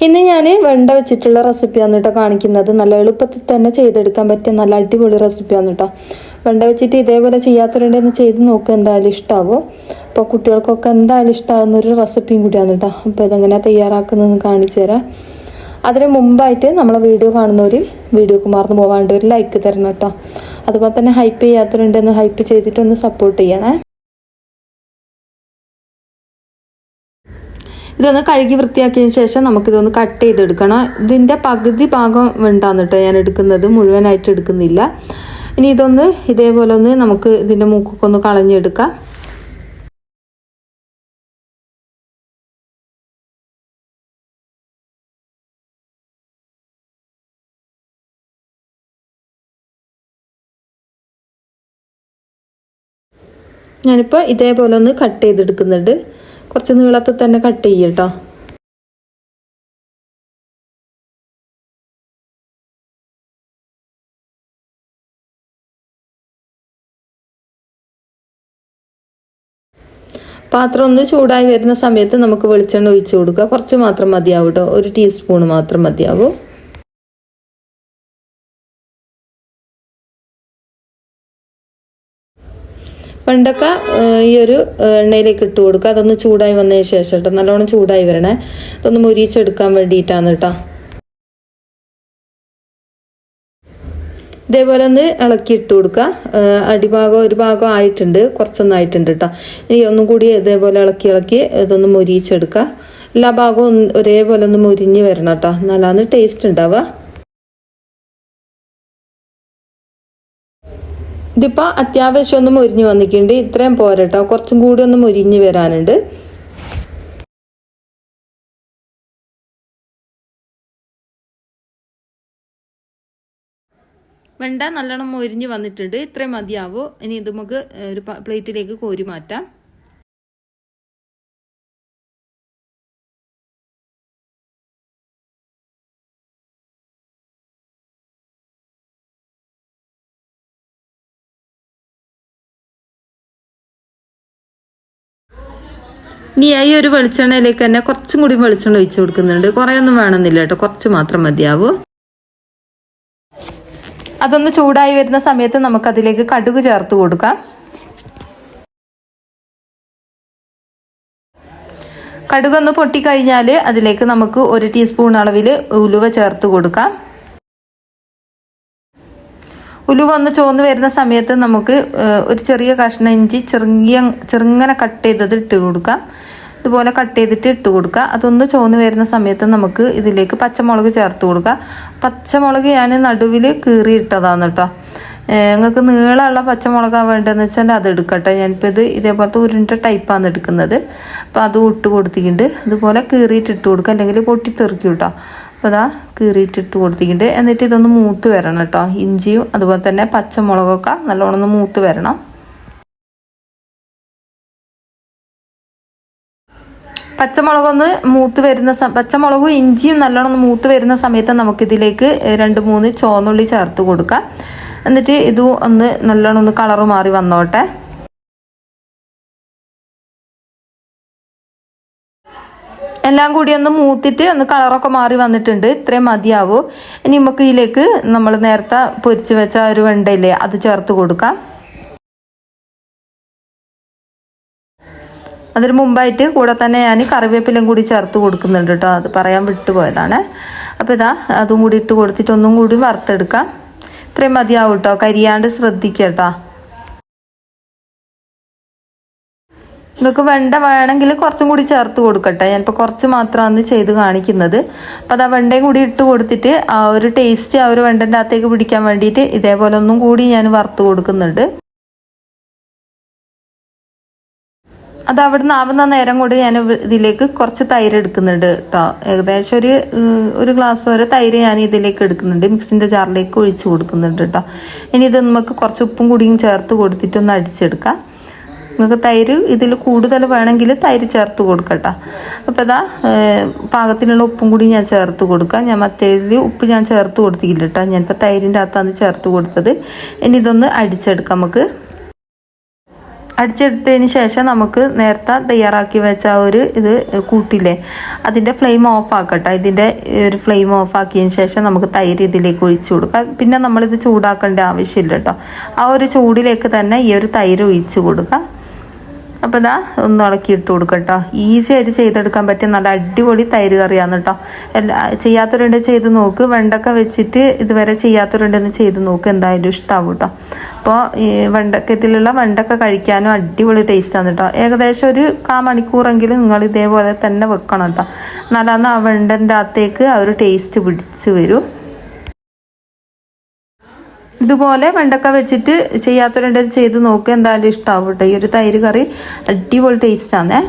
ഇന്ന് ഞാൻ വെണ്ട വെച്ചിട്ടുള്ള റെസിപ്പിയാണ് കേട്ടോ കാണിക്കുന്നത്. നല്ല എളുപ്പത്തിൽ തന്നെ ചെയ്തെടുക്കാൻ പറ്റിയ നല്ല അടിപൊളി റെസിപ്പിയാണ് കേട്ടോ വെണ്ട വെച്ചിട്ട് ഇതേപോലെ ചെയ്യാത്തവരുണ്ടെന്ന് ചെയ്ത് നോക്കുക എന്തായാലും ഇഷ്ടമാവും അപ്പോൾ കുട്ടികൾക്കൊക്കെ എന്തായാലും ഇഷ്ടമാകുന്ന ഒരു റെസിപ്പിയും കൂടിയാണ് കേട്ടോ അപ്പോൾ ഇതെങ്ങനെയാണ് തയ്യാറാക്കുന്നതെന്ന് കാണിച്ചു തരാം. അതിന് മുമ്പായിട്ട് നമ്മളെ വീഡിയോ കാണുന്നവർ വീഡിയോക്ക് മറന്നു പോകാണ്ട് ഒരു ലൈക്ക് തരണം കേട്ടോ അതുപോലെ തന്നെ ഹൈപ്പ് ചെയ്യാത്തവരുണ്ടെന്ന് ഹൈപ്പ് ചെയ്തിട്ടൊന്ന് സപ്പോർട്ട് ചെയ്യണേ. ഇതൊന്ന് കഴുകി വൃത്തിയാക്കിയതിന് ശേഷം നമുക്കിതൊന്ന് കട്ട് ചെയ്തെടുക്കണം. ഇതിന്റെ പകുതി ഭാഗം വേണ്ടാന്ന് കേട്ടോ ഞാൻ എടുക്കുന്നത്. മുഴുവനായിട്ട് എടുക്കുന്നില്ല. ഇനി ഇതൊന്ന് ഇതേപോലെ ഒന്ന് നമുക്ക് ഇതിന്റെ മൂക്കൊക്കെ ഒന്ന് കളഞ്ഞെടുക്കാം. ഞാനിപ്പോൾ ഇതേപോലെ ഒന്ന് കട്ട് ചെയ്തെടുക്കുന്നുണ്ട്. കുറച്ച് നീളത്തിൽ തന്നെ കട്ട് ചെയ്യട്ടോ പാത്രം ഒന്ന് ചൂടായി വരുന്ന സമയത്ത് നമുക്ക് വെളിച്ചെണ്ണ ഒഴിച്ചു കൊടുക്കുക. കുറച്ച് മാത്രം മതിയാവും കേട്ടോ ഒരു ടീസ്പൂൺ മാത്രം മതിയാവും. വെണ്ടക്ക ഈ ഒരു എണ്ണയിലേക്ക് ഇട്ട് കൊടുക്കുക. അതൊന്ന് ചൂടായി വന്നതിന് ശേഷം കേട്ടോ. നല്ലോണം ചൂടായി വരണേ. അതൊന്ന് മുരിച്ചെടുക്കാൻ വേണ്ടിയിട്ടാണ് കേട്ടോ. ഇതേപോലെ ഒന്ന് ഇളക്കി ഇട്ട് കൊടുക്കുക. അടിഭാഗം ഒരു ഭാഗം ആയിട്ടുണ്ട്. കുറച്ചൊന്നും ആയിട്ടുണ്ട് കേട്ടോ. ഇനി ഒന്നും കൂടി ഇതേപോലെ ഇളക്കി ഇളക്കി ഇതൊന്ന് മുരിച്ചെടുക്കുക എല്ലാ ഭാഗവും ഒരേപോലെ ഒന്ന് മുരിഞ്ഞ് വരണം കേട്ടോ. എന്നാലാണ് ടേസ്റ്റ് ഉണ്ടാവുക. ഇതിപ്പോൾ അത്യാവശ്യം ഒന്ന് മുരിഞ്ഞ് വന്നിട്ടുണ്ട്. ഇത്രയും പോരട്ടോ. കുറച്ചും കൂടി ഒന്ന് മുരിഞ്ഞ് വരാനുണ്ട്. വെണ്ട നല്ലോണം മൊരിഞ്ഞ് വന്നിട്ടുണ്ട്. ഇത്രയും മതിയാവൂ. ഇനി ഇത് നമുക്ക് ഒരു പ്ലേറ്റിലേക്ക് കോരി മാറ്റാം. ഇനി ഈ ഒരു വെളിച്ചെണ്ണയിലേക്ക് തന്നെ കുറച്ചും കൂടി വെളിച്ചെണ്ണ ഒഴിച്ചു കൊടുക്കുന്നുണ്ട്. കുറേയൊന്നും വേണമെന്നില്ല കേട്ടോ. കുറച്ച് മാത്രം മതിയാവൂ. അതൊന്ന് ചൂടായി വരുന്ന സമയത്ത് നമുക്ക് അതിലേക്ക് കടുക് ചേർത്ത് കൊടുക്കാം. കടുകൊന്ന് പൊട്ടിക്കഴിഞ്ഞാൽ അതിലേക്ക് നമുക്ക് ഒരു ടീസ്പൂൺ അളവിൽ ഉലുവ ചേർത്ത് കൊടുക്കാം. ഉലുവ ഒന്ന് ചോന്ന് വരുന്ന സമയത്ത് നമുക്ക് ഒരു ചെറിയ കഷ്ണം ഇഞ്ചി ചെറിയ ചെറുങ്ങനെ കട്ട് ചെയ്തത് ഇട്ട് കൊടുക്കാം. ഇതുപോലെ കട്ട് ചെയ്തിട്ട് ഇട്ട് കൊടുക്കുക. അതൊന്ന് ചോന്ന് വരുന്ന സമയത്ത് നമുക്ക് ഇതിലേക്ക് പച്ചമുളക് ചേർത്ത് കൊടുക്കുക. പച്ചമുളക് ഞാൻ നടുവിൽ കീറി ഇട്ടതാണ് കേട്ടോ നിങ്ങൾക്ക് നീളമുള്ള പച്ചമുളകാണ് വേണ്ടതെന്ന് വെച്ചാൽ അത് എടുക്കട്ടെ. ഞാനിപ്പോൾ ഇത് ഇതേപോലത്തെ ഉരുണ്ട ടൈപ്പാണ് എടുക്കുന്നത്. അപ്പോൾ അത് ഇട്ട് കൊടുത്തിട്ടുണ്ട്. ഇതുപോലെ കീറിയിട്ട് ഇട്ട് കൊടുക്കുക. അല്ലെങ്കിൽ പൊട്ടിത്തെറിക്കും കേട്ടോ അപ്പോൾ ഇതാ കീറിയിട്ടിട്ട് കൊടുത്തിട്ടുണ്ട്. എന്നിട്ട് ഇതൊന്ന് മൂത്ത് വരണം കേട്ടോ. ഇഞ്ചിയും അതുപോലെ തന്നെ പച്ചമുളകൊക്കെ നല്ലോണം ഒന്ന് മൂത്ത് വരണം. പച്ചമുളകൊന്ന് മൂത്ത് വരുന്ന പച്ചമുളകും ഇഞ്ചിയും നല്ലോണം മൂത്ത് വരുന്ന സമയത്ത് നമുക്കിതിലേക്ക് രണ്ട് മൂന്ന് ചോന്നുള്ളി ചേർത്ത് കൊടുക്കാം. എന്നിട്ട് ഇത് ഒന്ന് നല്ലോണം ഒന്ന് കളറ് മാറി വന്നോട്ടെ. എല്ലാം കൂടി ഒന്ന് മൂത്തിട്ട് ഒന്ന് കളറൊക്കെ മാറി വന്നിട്ടുണ്ട്. ഇത്രയും മതിയാവൂ. ഇനി നമുക്ക് ഇതിലേക്ക് നമ്മൾ നേരത്തെ പൊരിച്ച് വെച്ച ഒരു വെണ്ടയില്ലേ അത് ചേർത്ത് കൊടുക്കാം. അതിന് മുമ്പായിട്ട് കൂടെ തന്നെ ഞാൻ കറിവേപ്പിലും കൂടി ചേർത്ത് കൊടുക്കുന്നുണ്ട് കേട്ടോ. അത് പറയാൻ വിട്ടുപോയതാണ് അപ്പോൾ ഇതാ അതും കൂടി ഇട്ട് കൊടുത്തിട്ട് ഒന്നും കൂടി വറുത്തെടുക്കാം. ഇത്രയും മതിയാവും കേട്ടോ. കരിയാണ്ട് ശ്രദ്ധിക്കുക കേട്ടോ. നിങ്ങൾക്ക് വെണ്ട വേണമെങ്കിൽ കുറച്ചും കൂടി ചേർത്ത് കൊടുക്കട്ടെ. ഞാനിപ്പോൾ കുറച്ച് മാത്രമാണ് ചെയ്ത് കാണിക്കുന്നത്. അപ്പോൾ അത് ആ വെണ്ടയും കൂടി ഇട്ട് കൊടുത്തിട്ട് ആ ഒരു ടേസ്റ്റ് ആ ഒരു വെണ്ടന്റെ അകത്തേക്ക് പിടിക്കാൻ വേണ്ടിയിട്ട് ഇതേപോലെ ഒന്നും കൂടി ഞാൻ വറുത്ത് കൊടുക്കുന്നുണ്ട്. അത് അവിടുന്ന് ആവുന്ന നേരം കൂടി ഞാൻ ഇതിലേക്ക് കുറച്ച് തൈര് എടുക്കുന്നുണ്ട് കേട്ടോ ഏകദേശം ഒരു ഒരു ഗ്ലാസ് വരെ തൈര് ഞാൻ ഇതിലേക്ക് എടുക്കുന്നുണ്ട്. മിക്സിന്റെ ജാറിലേക്ക് ഒഴിച്ച് കൊടുക്കുന്നുണ്ട് കേട്ടോ ഇനി ഇത് നമുക്ക് കുറച്ച് ഉപ്പും കൂടിയും ചേർത്ത് കൊടുത്തിട്ടൊന്ന് അടിച്ചെടുക്കാം. നിങ്ങൾക്ക് തൈര് ഇതിൽ കൂടുതൽ വേണമെങ്കിൽ തൈര് ചേർത്ത് കൊടുക്കട്ടോ അപ്പോൾ ഇതാ പാകത്തിനുള്ള ഉപ്പും കൂടി ഞാൻ ചേർത്ത് കൊടുക്കാം. ഞാൻ മറ്റേതിൽ ഉപ്പ് ഞാൻ ചേർത്ത് കൊടുത്തില്ല കേട്ടോ. ഞാനിപ്പോൾ തൈരിന്റെ അകത്താണ് ചേർത്ത് കൊടുത്തത്. ഇനി ഇതൊന്ന് അടിച്ചെടുക്കാം നമുക്ക്. അടിച്ചെടുത്തതിന് ശേഷം നമുക്ക് നേരത്തെ തയ്യാറാക്കി വെച്ച ഒരു ഇത് കൂട്ടില്ലേ അതിന്റെ ഫ്ലെയിം ഓഫ് ആക്കട്ടെ ഇതിന്റെ ഒരു ഫ്ലെയിം ഓഫ് ആക്കിയതിന് ശേഷം നമുക്ക് തൈര് ഇതിലേക്ക് ഒഴിച്ചു കൊടുക്കാം. പിന്നെ നമ്മളിത് ചൂടാക്കേണ്ട ആവശ്യമില്ല കേട്ടോ. ആ ഒരു ചൂടിലേക്ക് തന്നെ ഈ ഒരു തൈര് ഒഴിച്ചു കൊടുക്കുക അപ്പോൾ ഇതാ ഒന്ന് ഇളക്കി ഇട്ട് കൊടുക്കട്ടോ. ഈസി ആയിട്ട് ചെയ്തെടുക്കാൻ പറ്റിയ നല്ല അടിപൊളി തൈര് കറിയാണ് കേട്ടോ എല്ലാ ചെയ്യാത്തവരുണ്ട് ചെയ്ത് നോക്ക്. വെണ്ടക്ക വെച്ചിട്ട് ഇതുവരെ ചെയ്യാത്തവരുണ്ടെന്ന് ചെയ്ത് നോക്ക്. എന്തായാലും ഇഷ്ടമാവും കേട്ടോ അപ്പോൾ ഈ വെണ്ടക്കത്തിലുള്ള വെണ്ടക്ക കഴിക്കാനും അടിപൊളി ടേസ്റ്റാണ് കേട്ടോ ഏകദേശം ഒരു കാ മണിക്കൂറെങ്കിലും നിങ്ങൾ ഇതേപോലെ തന്നെ വെക്കണം കേട്ടോ എന്നാലാണ് ആ വെണ്ടന്റെ അകത്തേക്ക് ആ ഒരു ടേസ്റ്റ് പിടിച്ച് വരും. ഇതുപോലെ വെണ്ടക്ക വെച്ചിട്ട് ചെയ്യാത്തവരുണ്ടെങ്കിൽ ചെയ്ത് നോക്കുക എന്തായാലും ഇഷ്ടമാവും കേട്ടോ ഈ ഒരു തൈര് കറി അടിപൊളി ടേസ്റ്റാണേ